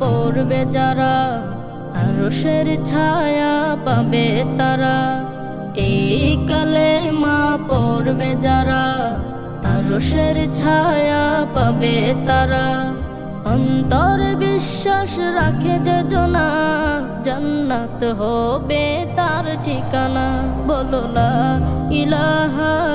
পড়বে যারা, আরশের ছায়া পাবে তারা। এই কালে মা পড়বে যারা, আরশের ছায়া পাবে তারা। অন্তর বিশ্বাস রাখে যে জোনা, জান্নাত হবে তার ঠিকানা। বলোলা ইলাহা